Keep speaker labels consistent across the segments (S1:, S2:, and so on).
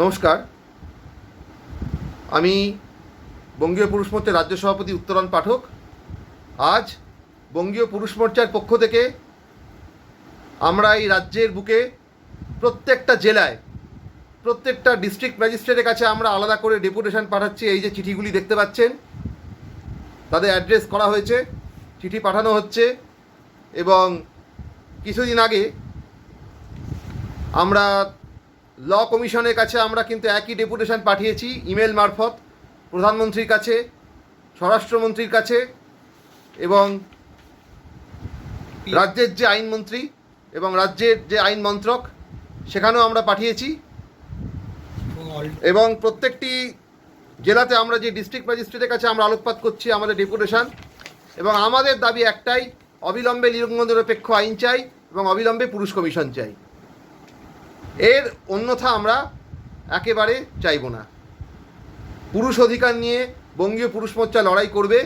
S1: নমস্কার। আমি বঙ্গীয় পুরুষ মোর্চার রাজ্য সভাপতি উত্তরণ পাঠক। আজ বঙ্গীয় পুরুষ মোর্চার পক্ষ থেকে আমরা এই রাজ্যের বুকে প্রত্যেকটা জেলায়, প্রত্যেকটা ডিস্ট্রিক্ট ম্যাজিস্ট্রেটের কাছে আমরা আলাদা করে ডেপুটেশন পাঠাচ্ছি। এই যে চিঠিগুলি দেখতে পাচ্ছেন, তাদের অ্যাড্রেস করা হয়েছে, চিঠি পাঠানো হচ্ছে এবং কিছুদিন আগে আমরা ল কমিশনের কাছে আমরা কিন্তু একই ডেপুটেশন পাঠিয়েছি, ইমেল মারফত, প্রধানমন্ত্রীর কাছে, স্বরাষ্ট্রমন্ত্রীর কাছে এবং রাজ্যের যে আইনমন্ত্রী এবং রাজ্যের যে আইন মন্ত্রক, সেখানেও আমরা পাঠিয়েছি। এবং প্রত্যেকটি জেলাতে আমরা যে ডিস্ট্রিক্ট ম্যাজিস্ট্রেটের কাছে আমরা আলোকপাত করছি, আমাদের ডেপুটেশন। এবং আমাদের দাবি একটাই, অবিলম্বে লিঙ্গ নিরপেক্ষ আইন চাই এবং অবিলম্বে পুরুষ কমিশন চাই। এর অন্যথা আমরা একেবারে চাইব না। পুরুষ অধিকার নিয়ে বঙ্গীয় পুরুষ মোর্চা লড়াই করবে।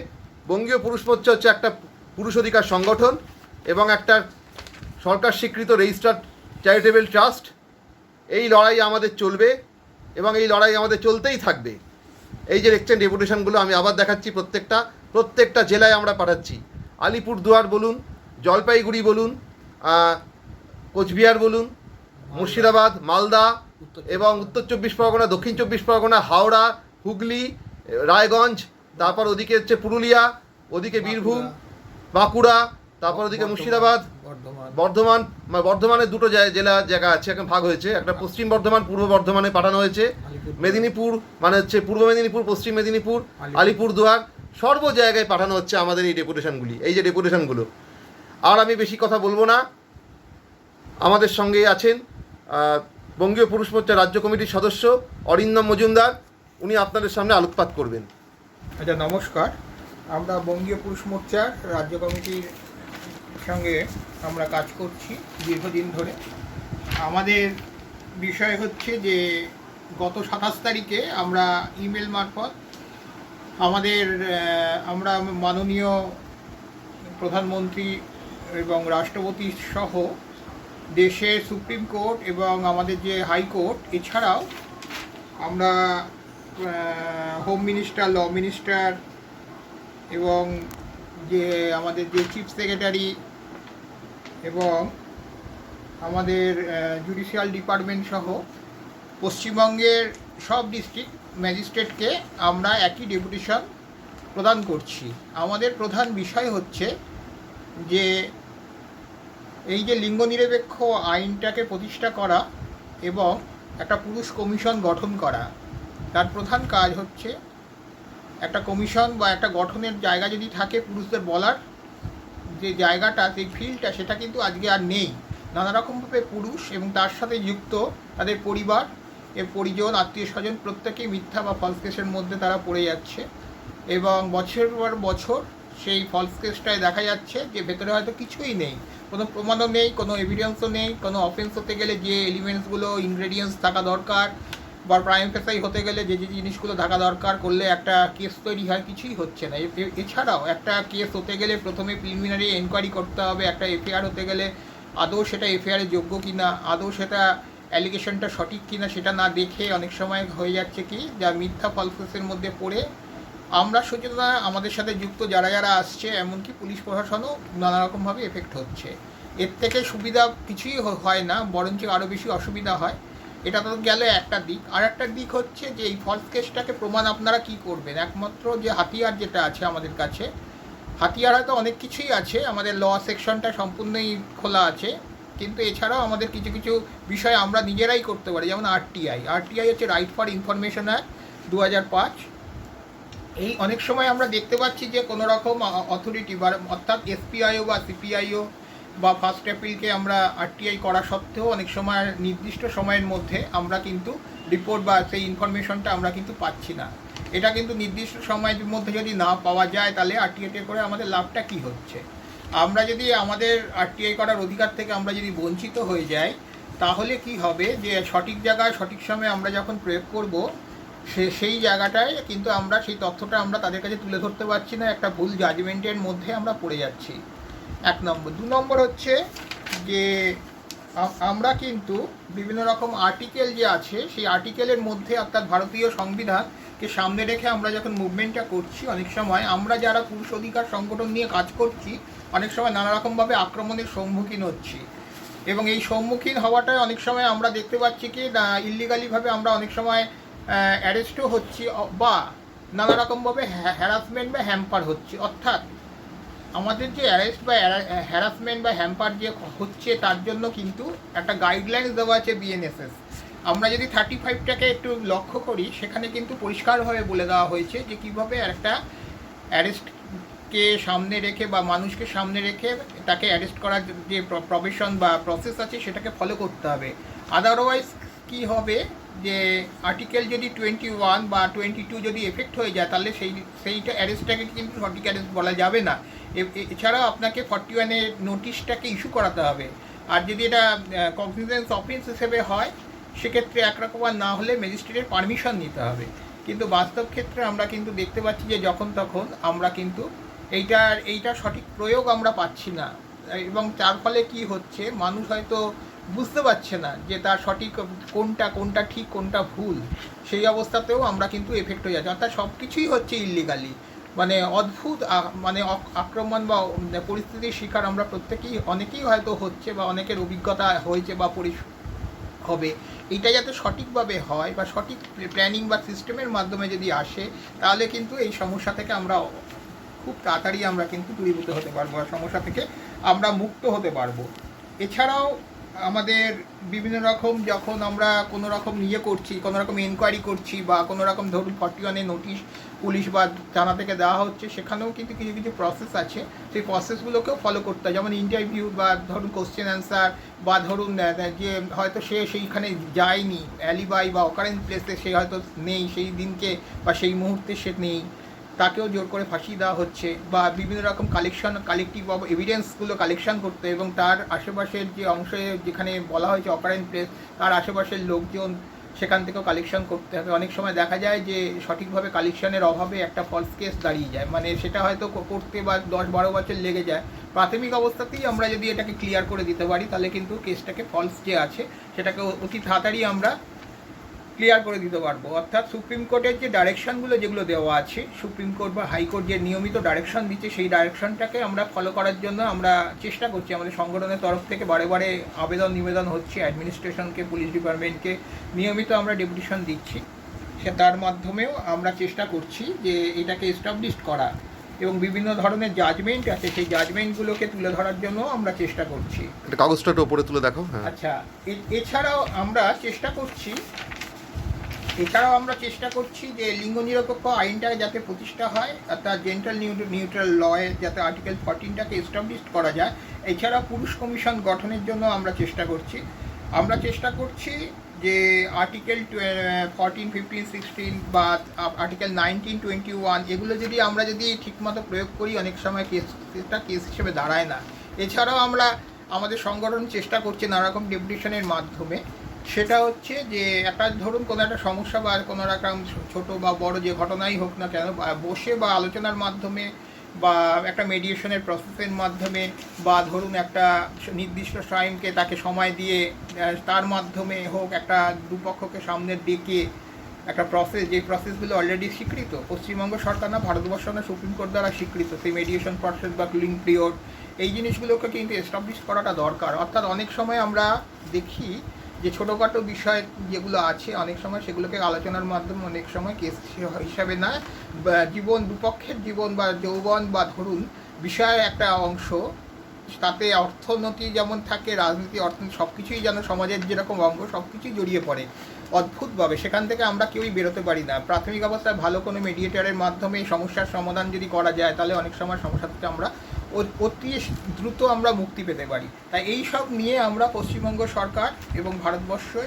S1: বঙ্গীয় পুরুষ মোর্চা হচ্ছে একটা পুরুষ অধিকার সংগঠন এবং একটা সরকার স্বীকৃত রেজিস্টার্ড চ্যারিটেবল ট্রাস্ট এই লড়াই আমাদের চলবে এবং এই লড়াই আমাদের চলতেই থাকবে। এই যে দেখছেন ডেপুটেশনগুলো আমি আবার দেখাচ্ছি প্রত্যেকটা। প্রত্যেকটা জেলায় আমরা পাঠাচ্ছি। আলিপুরদুয়ার বলুন, জলপাইগুড়ি বলুন কোচবিহার বলুন মুর্শিদাবাদ মালদা এবং উত্তর চব্বিশ পরগনা দক্ষিণ চব্বিশ পরগনা হাওড়া হুগলি রায়গঞ্জ তারপর ওদিকে হচ্ছে পুরুলিয়া ওদিকে বীরভূম বাঁকুড়া তারপর ওদিকে মুর্শিদাবাদ
S2: বর্ধমান।
S1: বর্ধমান মানে বর্ধমানের দুটো জেলা জায়গা আছে এখন ভাগ হয়েছে। একটা পশ্চিম বর্ধমান পূর্ব বর্ধমানে পাঠানো হয়েছে। মেদিনীপুর মানে হচ্ছে পূর্ব মেদিনীপুর পশ্চিম মেদিনীপুর
S2: আলিপুর।
S1: আলিপুরদুয়ার সর্ব জায়গায় পাঠানো হচ্ছে আমাদের এই ডেপুটেশনগুলি এই যে ডেপুটেশনগুলো। আর আমি বেশি কথা বলব না। আমাদের সঙ্গে আছেন বঙ্গীয় পুরুষ মোর্চা রাজ্য কমিটির সদস্য অরিন্দম মজুমদার, উনি আপনাদের সামনে আলোকপাত করবেন।
S2: আচ্ছা নমস্কার। আমরা বঙ্গীয় পুরুষ মোর্চার রাজ্য কমিটির সঙ্গে আমরা কাজ করছি দীর্ঘদিন ধরে। আমাদের বিষয় হচ্ছে যে, গত সাতাশ তারিখে আমরা ইমেল মারফত আমাদের আমরা মাননীয় প্রধানমন্ত্রী এবং রাষ্ট্রপতি সহ দেশের সুপ্রিম কোর্ট এবং আমাদের যে হাইকোর্ট এছাড়াও আমরা হোম মিনিস্টার ল মিনিস্টার এবং যে আমাদের যে চিফ সেক্রেটারি এবং আমাদের জুডিশিয়াল ডিপার্টমেন্ট সহ পশ্চিমবঙ্গের সব ডিস্ট্রিক্ট ম্যাজিস্ট্রেটকে আমরা একই ডেপুটেশন প্রদান করছি। আমাদের প্রধান বিষয় হচ্ছে যে এই যে লিঙ্গ নিরপেক্ষ আইনটাকে প্রতিষ্ঠা করা এবং একটা পুরুষ কমিশন গঠন করা, তার প্রধান কাজ হচ্ছে একটা কমিশন বা একটা গঠনের জায়গা যদি থাকে পুরুষদের বলার, যে জায়গাটা সেই ফিল্ডটা, সেটা কিন্তু আজকে আর নেই। নানা রকমভাবে পুরুষ এবং তার সাথে যুক্ত তাদের পরিবার, এর পরিজন, আত্মীয় স্বজন প্রত্যেকেই মিথ্যা বা ফলস কেসের মধ্যে তারা পড়ে যাচ্ছে এবং বছরের পর বছর সেই ফলস কেসটায় দেখা যাচ্ছে যে ভেতরে হয়তো কিছুই নেই। কোনো প্রমাণও নেই, কোনো এভিডেন্সও নেই, কোনো অফেন্স হতে গেলে যে এলিমেন্টসগুলো ইনগ্রেডিয়েন্টস থাকা দরকার বা প্রাইম ফেসাই হতে গেলে যে যে জিনিসগুলো থাকা দরকার, করলে একটা কেস তৈরি হয়, কিছুই হচ্ছে না। এছাড়াও একটা কেস হতে গেলে প্রথমে প্রিলিমিনারি এনকোয়ারি করতে হবে, একটা এফআইআর হতে গেলে আদৌ সেটা এফআইআরের যোগ্য কি না আদৌ সেটা অ্যালিগেশনটা সঠিক কিনা সেটা না দেখে অনেক সময় হয়ে যাচ্ছে কি, যা মিথ্যা ফলসেসের মধ্যে পড়ে আমরা সচেতনা আমাদের সাথে যুক্ত যারা যারা আসছে, এমনকি পুলিশ প্রশাসনও নানা রকমভাবে এফেক্ট হচ্ছে। এর থেকে সুবিধা কিছুই হয় না, বরঞ্চ আরও বেশি অসুবিধা হয়। এটা তো গেল একটা দিক। আর একটা দিক হচ্ছে যে এই ফলস কেসটাকে প্রমাণ আপনারা কি করবেন? একমাত্র যে হাতিয়ার যেটা আছে আমাদের কাছে, হাতিয়ার হয়তো অনেক কিছুই আছে, আমাদের ল সেকশনটা সম্পূর্ণই খোলা আছে, কিন্তু এছাড়াও আমাদের কিছু কিছু বিষয় আমরা নিজেরাই করতে পারি। যেমন আরটিআই আরটিআই হচ্ছে রাইট ফর ইনফরমেশন অ্যাক্ট দু হাজার পাঁচ। এই অনেক সময় আমরা দেখতে পাচ্ছি যে কোনো রকম অথরিটি বা অর্থাৎ এসপিআইও বা সিপিআইও বা ফার্স্ট অ্যাপিলকে আমরা আরটিআই করা সত্ত্বেও অনেক সময় নির্দিষ্ট সময়ের মধ্যে আমরা কিন্তু রিপোর্ট বা সেই ইনফরমেশনটা আমরা কিন্তু পাচ্ছি না। এটা কিন্তু নির্দিষ্ট সময়ের মধ্যে যদি না পাওয়া যায় তাহলে আরটিআইতে করে আমাদের লাভটা কি হচ্ছে? আমরা যদি আমাদের আরটিআই করার অধিকার থেকে আমরা যদি বঞ্চিত হয়ে যাই, তাহলে কি হবে? যে সঠিক জায়গায় সঠিক সময়ে আমরা যখন প্রয়োগ করব সে, সেই জায়গাটায় কিন্তু আমরা, সেই তথ্যটা আমরা তাদের কাছে তুলে ধরতে পারছি না, একটা ভুল জাজমেন্টের মধ্যে আমরা পড়ে যাচ্ছি। এক নম্বর। দু নম্বর হচ্ছে যে আমরা কিন্তু বিভিন্ন রকম আর্টিকেল যে আছে, সেই আর্টিকেলের মধ্যে অর্থাৎ ভারতীয় সংবিধানকে সামনে রেখে আমরা যখন মুভমেন্টটা করছি, অনেক সময় আমরা যারা পুরুষ অধিকার সংগঠন নিয়ে কাজ করছি, অনেক সময় নানা রকমভাবে আক্রমণের সম্মুখীন হচ্ছি। এবং এই সম্মুখীন হওয়াটায় অনেক সময় আমরা দেখতে পাচ্ছি কি ইলিগালিভাবে আমরা অনেক সময় অ্যারেস্টও হচ্ছি বা নানা রকমভাবে হ্যারাসমেন্ট বা হ্যাম্পার হচ্ছে। অর্থাৎ আমাদের যে অ্যারেস্ট বা হ্যারাসমেন্ট বা হ্যাম্পার যে হচ্ছে, তার জন্য কিন্তু একটা গাইডলাইন্স দেওয়া আছে বিএনএসএস আমরা যদি থার্টি ফাইভটাকে একটু লক্ষ্য করি, সেখানে কিন্তু পরিষ্কারভাবে বলে দেওয়া হয়েছে যে কীভাবে একটা অ্যারেস্টকে সামনে রেখে বা মানুষকে সামনে রেখে তাকে অ্যারেস্ট করার যে প্রফেশন বা প্রসেস আছে, সেটাকে ফলো করতে হবে। আদারওয়াইজ কি হবে? যে আর্টিকেল যদি টোয়েন্টি ওয়ান বা টোয়েন্টি টু যদি এফেক্ট হয়ে যায়, তাহলে সেই, সেইটা অ্যারেস্টটাকে কিন্তু সঠিক অ্যারেস্ট বলা যাবে না। এছাড়াও আপনাকে ফর্টি ওয়ানের নোটিশটাকে ইস্যু করাতে হবে। আর যদি এটা কনফিডেন্স অফেন্স হিসেবে হয়, সেক্ষেত্রে একরকম আর না হলে ম্যাজিস্ট্রেটের পারমিশন নিতে হবে। কিন্তু বাস্তব ক্ষেত্রে আমরা কিন্তু দেখতে পাচ্ছি যে যখন তখন আমরা কিন্তু এইটার এইটার সঠিক প্রয়োগ আমরা পাচ্ছি না। এবং তার ফলে কি হচ্ছে, মানুষ হয়তো বুঝতে পারছে না যে তার সঠিক কোনটা কোনটা ঠিক, কোনটা ভুল, সেই অবস্থাতেও আমরা কিন্তু এফেক্ট হয়ে যাচ্ছি। অর্থাৎ সব কিছুই হচ্ছে ইলিগালি মানে অদ্ভুত মানে আক্রমণ বা পরিস্থিতির শিকার আমরা প্রত্যেকেই, অনেকেই হয়তো হচ্ছে বা অনেকের অভিজ্ঞতা হয়েছে বা পরি হবে। এটা যাতে সঠিকভাবে হয় বা সঠিক প্ল্যানিং বা সিস্টেমের মাধ্যমে যদি আসে, তাহলে কিন্তু এই সমস্যা থেকে আমরা খুব তাড়াতাড়ি আমরা কিন্তু দূরীভূত হতে পারব আর সমস্যা থেকে আমরা মুক্ত হতে পারব। এছাড়াও আমাদের বিভিন্ন রকম যখন আমরা কোনো রকম ইয়ে করছি, কোনো রকম এনকোয়ারি করছি বা কোনো রকম ধরুন ফর্টি ওয়ানে নোটিশ পুলিশ বা থানা থেকে দেওয়া হচ্ছে, সেখানেও কিন্তু কিছু কিছু প্রসেস আছে। সেই প্রসেসগুলোকেও ফলো করতে হয়। যেমন ইন্টারভিউ বা ধরুন কোশ্চেন অ্যান্সার বা ধরুন যে হয়তো সে সেইখানে যায়নি অ্যালিবাই বা অকারেন্ট প্লেসে সে হয়তো নেই, সেই দিনকে বা সেই মুহূর্তে সে নেই। তাকেও জোর করে ফাঁসিয়ে দেওয়া হচ্ছে বা বিভিন্ন রকম কালেকশন কালেকটিভ অফ এভিডেন্সগুলো কালেকশন করতে এবং তার আশেপাশের যে অংশে যেখানে বলা হয়েছে অপারেন্ট প্লেস তার আশেপাশের লোকজন সেখান থেকেও কালেকশন করতে হবে। অনেক সময় দেখা যায় যে সঠিকভাবে কালেকশনের অভাবে একটা ফলস কেস দাঁড়িয়ে যায়। মানে সেটা হয়তো করতে বা দশ বারো বছর লেগে যায়। প্রাথমিক অবস্থাতেই আমরা যদি এটাকে ক্লিয়ার করে দিতে পারি, তাহলে কিন্তু কেসটাকে ফলস যে আছে, সেটাকে অতি তাড়াতাড়ি আমরা ক্লিয়ার করে দিতে পারব। অর্থাৎ সুপ্রিম কোর্টের যে ডাইরেকশনগুলো যেগুলো দেওয়া আছে সুপ্রিম কোর্ট বা হাইকোর্ট যে নিয়মিত ডাইরেকশন দিচ্ছে সেই ডাইরেকশনটাকে আমরা ফলো করার জন্য আমরা চেষ্টা করছি। আমাদের সংগঠনের তরফ থেকে বারে বারে আবেদন নিবেদন হচ্ছে অ্যাডমিনিস্ট্রেশনকে পুলিশ ডিপার্টমেন্টকে নিয়মিত আমরা ডেপুটেশন দিচ্ছি। সে তার মাধ্যমেও আমরা চেষ্টা করছি যে এটাকে এস্টাবলিশ করা এবং বিভিন্ন ধরনের জাজমেন্ট আছে সেই জাজমেন্টগুলোকে তুলে ধরার জন্য আমরা চেষ্টা করছি।
S1: কাগজটা উপরে তুলে দেখো হ্যাঁ।
S2: আচ্ছা এছাড়াও আমরা চেষ্টা করছি এছাড়াও আমরা চেষ্টা করছি যে লিঙ্গ নিরপেক্ষ আইনটা যাতে প্রতিষ্ঠা হয়, অর্থাৎ জেন্টাল নিউট্রাল লয়ে যাতে আর্টিকেল ফর্টিনটাকে এস্টাবলিশ করা যায়। এছাড়া পুরুষ কমিশন গঠনের জন্য আমরা চেষ্টা করছি। আমরা চেষ্টা করছি যে আর্টিকেল ফোরটিন ফিফটিন সিক্সটিন বা আর্টিকেল নাইনটিন টোয়েন্টি ওয়ান এগুলো যদি আমরা যদি ঠিকমতো প্রয়োগ করি, অনেক সময় কেসটা কেস হিসেবে দাঁড়ায় না। এছাড়াও আমরা আমাদের সংগঠন চেষ্টা করছি নানা রকম ডেপুটেশনের মাধ্যমে। সেটা হচ্ছে যে একটা ধরুন কোনো একটা সমস্যা বা কোনো রকম ছোট বা বড় যে ঘটনাই হোক না কেন বসে বা আলোচনার মাধ্যমে বা একটা মেডিয়েশনের প্রসেসের মাধ্যমে বা ধরুন একটা নির্দিষ্ট টাইমকে তাকে সময় দিয়ে তার মাধ্যমে হোক একটা দুপক্ষকে সামনে ডেকে একটা প্রসেস যে প্রসেসগুলো অলরেডি স্বীকৃত, পশ্চিমবঙ্গ সরকার না, ভারতবর্ষ না, সুপ্রিম কোর্ট দ্বারা স্বীকৃত, সেই মেডিয়েশন প্রসেস বা ক্লিং পিরিয়ড এই জিনিসগুলোকে কিন্তু এস্টাবলিশ করাটা দরকার। অর্থাৎ অনেক সময় আমরা দেখি যে ছোটোখাটো বিষয় যেগুলো আছে, অনেক সময় সেগুলোকে আলোচনার মাধ্যমে অনেক সময় কেস হিসাবে না জীবন, দুপক্ষের জীবন বা যৌবন বা ধরুন, বিষয়ের একটা অংশ, তাতে অর্থনীতি যেমন থাকে, রাজনীতি, অর্থনীতি সব কিছুই যেন সমাজের যেরকম অঙ্গ সব কিছুই জড়িয়ে পড়ে অদ্ভুতভাবে। সেখান থেকে আমরা কেউই বেরোতে পারি না। প্রাথমিক অবস্থায় ভালো কোনো মেডিয়েটারের মাধ্যমে সমস্যার সমাধান যদি করা যায়, তাহলে অনেক সময় সমস্যা থেকে আমরা অতি দ্রুত আমরা মুক্তি পেতে পারি। তাই এই সব নিয়ে আমরা পশ্চিমবঙ্গ সরকার এবং ভারতবর্ষে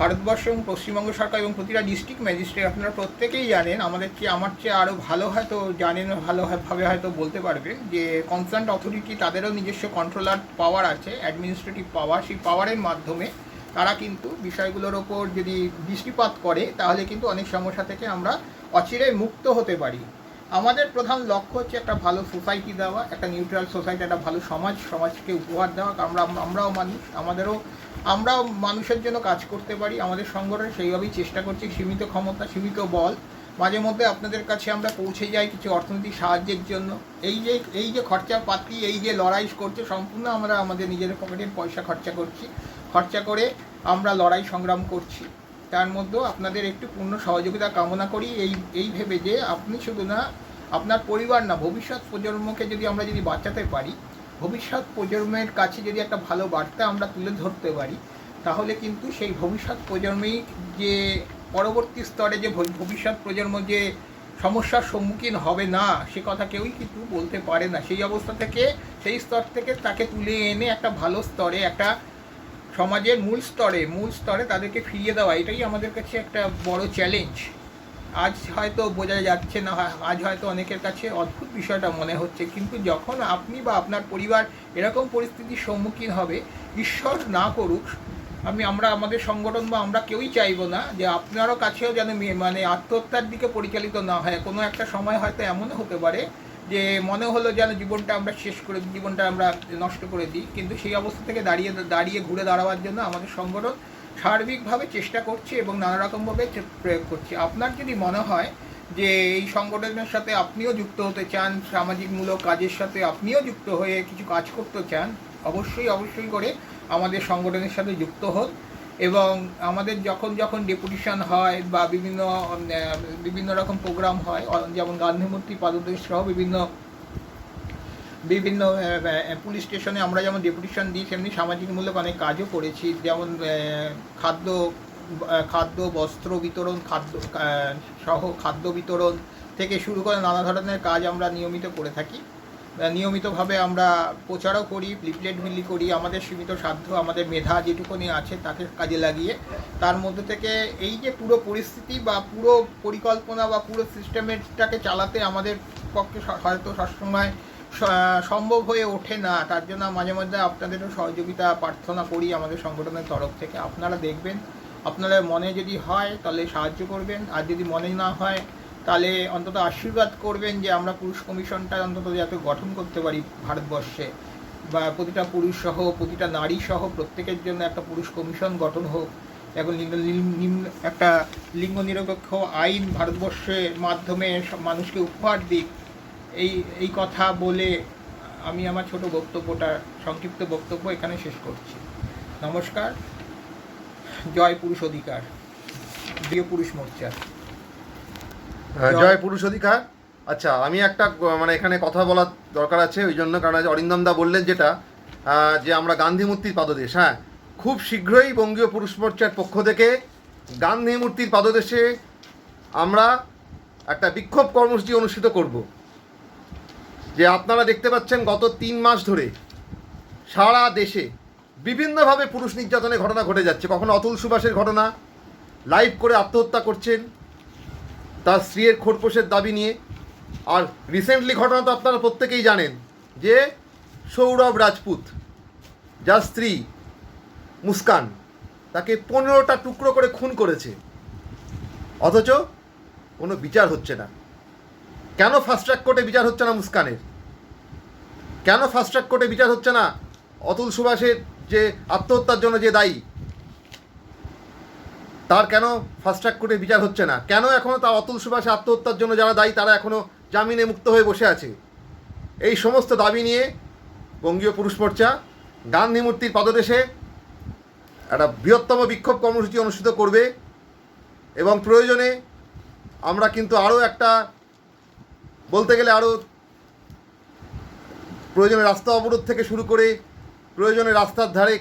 S2: ভারতবর্ষ এবং পশ্চিমবঙ্গ সরকার এবং প্রতিটা ডিস্ট্রিক্ট ম্যাজিস্ট্রেট আপনারা প্রত্যেকেই জানেন, আমাদের চেয়ে আমার চেয়ে আরও ভালো হয়তো জানেন, ভালোভাবে হয়তো বলতে পারবেন যে কনসার্ন অথরিটি তাদেরও নিজস্ব কন্ট্রোলার পাওয়ার আছে অ্যাডমিনিস্ট্রেটিভ পাওয়ার সেই পাওয়ারের মাধ্যমে তারা কিন্তু বিষয়গুলোর ওপর যদি দৃষ্টিপাত করে, তাহলে কিন্তু অনেক সমস্যা থেকে আমরা অচিরে মুক্ত হতে পারি। আমাদের প্রধান লক্ষ্য হচ্ছে একটা ভালো সোসাইটি দেওয়া, একটা নিউট্রাল সোসাইটি একটা ভালো সমাজ, সমাজকে উপহার দেওয়া আমরা, আমরাও মানুষ, আমাদেরও, আমরাও মানুষের জন্য কাজ করতে পারি, আমাদের সংগঠন সেইভাবেই চেষ্টা করছি, সীমিত ক্ষমতা, সীমিত বল। মাঝে মধ্যে আপনাদের কাছে আমরা পৌঁছে যাই কিছু অর্থনৈতিক সাহায্যের জন্য। এই যে এই যে খরচা পাতি এই যে লড়াই করছে, সম্পূর্ণ আমরা আমাদের নিজের পকেটের পয়সা খরচা করছি। খরচা করে আমরা লড়াই সংগ্রাম করছি। তার মধ্যেও আপনাদের একটু পূর্ণ সহযোগিতা কামনা করি। এই এই ভেবে যে আপনি শুধু না, আপনার পরিবার না, ভবিষ্যৎ প্রজন্মকে যদি আমরা যদি বাঁচাতে পারি, ভবিষ্যৎ প্রজন্মের কাছে যদি একটা ভালো বার্তা আমরা তুলে ধরতে পারি, তাহলে কিন্তু সেই ভবিষ্যৎ প্রজন্মেই যে পরবর্তী স্তরে যে ভবি- ভবিষ্যৎ প্রজন্ম যে সমস্যার সম্মুখীন হবে না, সে কথা কেউই কিন্তু বলতে পারে না। সেই অবস্থা থেকে, সেই স্তর থেকে তাকে তুলে এনে একটা ভালো স্তরে একটা সমাজের মূল স্তরে মূল স্তরে তাদেরকে ফিরিয়ে দেওয়া, এটাই আমাদের কাছে একটা বড় চ্যালেঞ্জ আজ হয়তো বোঝা যাচ্ছে না আজ হয়তো অনেকের কাছে অদ্ভুত বিষয়টা মনে হচ্ছে, কিন্তু যখন আপনি বা আপনার পরিবার এরকম পরিস্থিতির সম্মুখীন হবে, ঈশ্বর না করুক, আমি, আমরা, আমাদের সংগঠন বা আমরা কেউই চাইব না যে আপনারও কাছেও যেন মানে আত্মহত্যার দিকে পরিচালিত না হয়। কোনো একটা সময় হয়তো এমনও হতে পারে যে মনে হলো যেন জীবনটা আমরা শেষ করে জীবনটা আমরা নষ্ট করে দিই। কিন্তু সেই অবস্থা থেকে দাঁড়িয়ে দাঁড়িয়ে ঘুরে দাঁড়াবার জন্য আমাদের সংগঠন সার্বিকভাবে চেষ্টা করছে এবং নানা রকমভাবে প্রয়োগ করছে। আপনার যদি মনে হয় যে এই সংগঠনের সাথে আপনিও যুক্ত হতে চান, সামাজিকমূলক কাজের সাথে আপনিও যুক্ত হয়ে কিছু কাজ করতে চান, অবশ্যই অবশ্যই করে আমাদের সংগঠনের সাথে যুক্ত হন। এবং আমাদের যখন যখন ডেপুটেশন হয় বা বিভিন্ন বিভিন্ন রকম প্রোগ্রাম হয় যেমন গান্ধীমূর্তি পাদদেশ সহ বিভিন্ন বিভিন্ন পুলিশ স্টেশনে আমরা যেমন ডেপুটেশন দিই তেমনি সামাজিকমূলক অনেক কাজও করেছি। যেমন খাদ্য খাদ্য, বস্ত্র বিতরণ, খাদ্য সহ খাদ্য বিতরণ থেকে শুরু করে নানা ধরনের কাজ আমরা নিয়মিত করে থাকি। নিয়মিতভাবে আমরা প্রচারও করি লিফলেট বিলি করি, আমাদের সীমিত সাধ্য, আমাদের মেধা যেটুকুনি আছে তাকে কাজে লাগিয়ে। তার মধ্যে থেকে এই যে পুরো পরিস্থিতি বা পুরো পরিকল্পনা বা পুরো সিস্টেমটাকে চালাতে আমাদের পক্ষে হয়তো সবসময় সম্ভব হয়ে ওঠে না। তার জন্য মাঝে মধ্যে আপনাদেরও সহযোগিতা, প্রার্থনা করি আমাদের সংগঠনের তরফ থেকে। আপনারা দেখবেন আপনারা মনে যদি হয় তাহলে সাহায্য করবেন। আর যদি মনে না হয় তাহলে অন্তত আশীর্বাদ করবেন যে আমরা পুরুষ কমিশনটা অন্তত যাতে গঠন করতে পারি ভারতবর্ষে। বা প্রতিটা পুরুষ সহ, প্রতিটা নারী সহ প্রত্যেকের জন্য একটা পুরুষ কমিশন গঠন হোক। নিম্ন একটা লিঙ্গ নিরপেক্ষ আইন ভারতবর্ষের মাধ্যমে মানুষকে উপহার দিক, এই এই কথা বলে আমি আমার ছোট বক্তব্যটা, সংক্ষিপ্ত বক্তব্য এখানে শেষ করছি। নমস্কার, জয় পুরুষ অধিকার, প্রিয় পুরুষ মোর্চা
S1: জয় পুরুষ অধিকার। আচ্ছা আমি একটা মানে এখানে কথা বলার দরকার আছে ওই জন্য কারণ অরিন্দম দা বললেন যেটা যে আমরা গান্ধী মূর্তির পাদদেশ হ্যাঁ। খুব শীঘ্রই বঙ্গীয় পুরুষ মোর্চার পক্ষ থেকে গান্ধী মূর্তির পাদদেশে আমরা একটা বিক্ষোভ কর্মসূচি অনুষ্ঠিত করব। যে আপনারা দেখতে পাচ্ছেন গত তিন মাস ধরে সারা দেশে বিভিন্নভাবে পুরুষ নির্যাতনের ঘটনা ঘটে যাচ্ছে। কখনো অতুল সুভাষের ঘটনা লাইভ করে আত্মহত্যা করছেন তার স্ত্রীর খোরপোশের দাবি নিয়ে। আর রিসেন্টলি ঘটনা তো আপনারা প্রত্যেকেই জানেন যে সৌরভ রাজপুত, যার স্ত্রী মুস্কান, তাকে পনেরোটা টুকরো করে খুন করেছে। অথচ কোনো বিচার হচ্ছে না। কেন ফাস্ট ট্র্যাক কোর্টে বিচার হচ্ছে না মুস্কানের? কেন ফাস্ট ট্র্যাক কোর্টে বিচার হচ্ছে না অতুল সুভাষের যে আত্মহত্যার জন্য যে দায়ী? তার কেন ফাস্ট ট্র্যাক কোর্টে বিচার হচ্ছে না? কেন এখনও তার অতুল সুভাষ আত্মহত্যার জন্য যারা দায়ী, তারা এখনও জামিনে মুক্ত হয়ে বসে আছে? এই সমস্ত দাবি নিয়ে বঙ্গীয় পুরুষ মোর্চা গান্ধী মূর্তির পাদদেশে একটা বৃহত্তম বিক্ষোভ কর্মসূচি অনুষ্ঠিত করবে এবং প্রয়োজনে আমরা কিন্তু আরও একটা, বলতে গেলে আরও প্রয়োজনে রাস্তা অবরোধ থেকে শুরু করে, প্রয়োজনে রাস্তার ধারে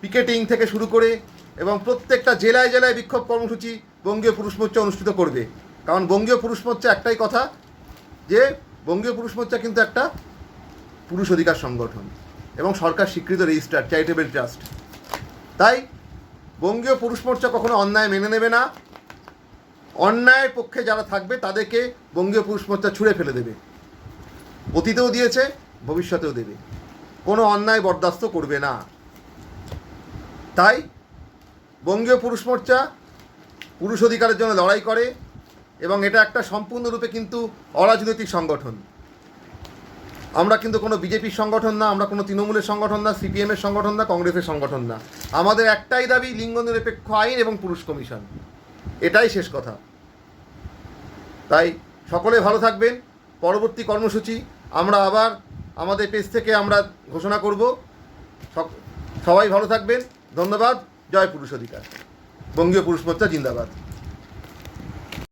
S1: পিকেটিং থেকে শুরু করে এবং প্রত্যেকটা জেলায় জেলায় বিক্ষোভ কর্মসূচি বঙ্গীয় পুরুষ মোর্চা অনুষ্ঠিত করবে। কারণ বঙ্গীয় পুরুষ মোর্চা একটাই কথা, যে বঙ্গীয় পুরুষ মোর্চা কিন্তু একটা পুরুষ অধিকার সংগঠন এবং সরকার স্বীকৃত রেজিস্টার, চ্যারিটেবল ট্রাস্ট। তাই বঙ্গীয় পুরুষ মোর্চা কখনো অন্যায় মেনে নেবে না। অন্যায়ের পক্ষে যারা থাকবে তাদেরকে বঙ্গীয় পুরুষ মোর্চা ছুঁড়ে ফেলে দেবে। অতীতেও দিয়েছে, ভবিষ্যতেও দেবে। কোনো অন্যায় বরদাস্ত করবে না। তাই বঙ্গীয় পুরুষ মোর্চা পুরুষ অধিকারের জন্য লড়াই করে এবং এটা একটা সম্পূর্ণরূপে কিন্তু অরাজনৈতিক সংগঠন। আমরা কিন্তু কোনো বিজেপির সংগঠন না, আমরা কোনো তৃণমূলের সংগঠন না, সিপিএমের সংগঠন না, কংগ্রেসের সংগঠন না। আমাদের একটাই দাবি লিঙ্গ নিরপেক্ষ আইন এবং পুরুষ কমিশন। এটাই শেষ কথা। তাই সকলে ভালো থাকবেন। পরবর্তী কর্মসূচি আমরা আবার আমাদের পেজ থেকে আমরা ঘোষণা করব। সবাই ভালো থাকবেন। ধন্যবাদ। জয় পুরুষ অধিকার। বঙ্গীয় পুরুষ মোর্চা জিন্দাবাদ।